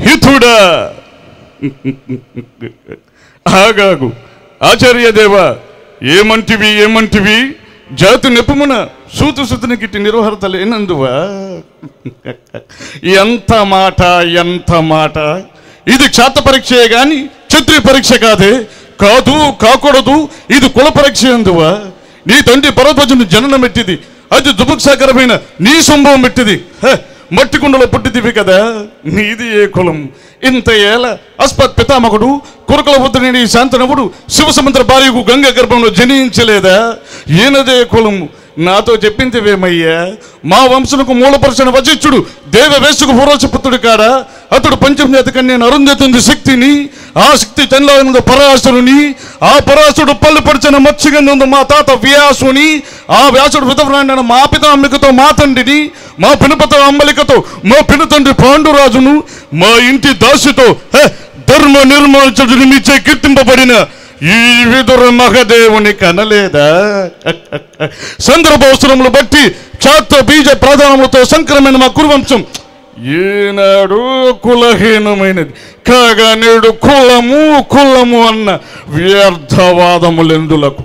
హితుడా. ఆగాగు. ఆచార్యదేవ ఏమంటివి ఏమంటివి? జాతి నెప్పుమున సూతు సుతుని గిట్టి నిర్వహరత లేనందువా ఎంత మాట ఎంత మాట. ఇది క్షాత పరీక్షయే కానీ క్షత్రియ పరీక్ష కాదే. కాదు కాకూడదు. ఇది కుల పరీక్ష అందువా నీ తండ్రి పర్వధ్వజుని జననం పెట్టిది. అది దుభుక్షకరమైన నీ సంభవం పెట్టిది. హ, మట్టి కుండలో పుట్టిదివి కదా. నీది ఏ కులం? ఇంత ఏల అస్పత్ పితామకుడు కురకుల పుత్రుని శాంతనవుడు శివసముద్ర భార్యకు గంగ గర్భంలో జనించలేదా? ఈయనదే కులం. నాతో చెప్పిందివేమయ్యా మా వంశముకు మూలపరుచిన వశిష్ఠుడు దేవ వేసుకు పూర్వశపుత్రుడు కాడా? అతడు పంచమజాతి కన్య అరుంధతుంది శక్తిని ఆ శక్తి చంద్రానంద పరాశరుని ఆ పరాశరుడు పల్లుపరిచిన పడిచిన మత్స్యగంధం మా తాత వ్యాసుని ఆ వ్యాసుడు విధవరాండన మా పిత మా తండ్రిని మా పినపత అంబలికతో మా పినతండ్రి పాండురాజును మా ఇంటి దాసితో హే, ధర్మ నిర్మాణుడిని మీచే కీర్తింపబడిన ఈ విధుర మహదేవుని కనలేదా? సందర్భవసరములు బట్టి క్షాత్ర బీజ ప్రధానములతో సంక్రమైన మా కురువంశం. ఈనాడు కులహీనమైనది. కాగా నేడు కులము కులము అన్న వ్యర్థవాదములెందులకు?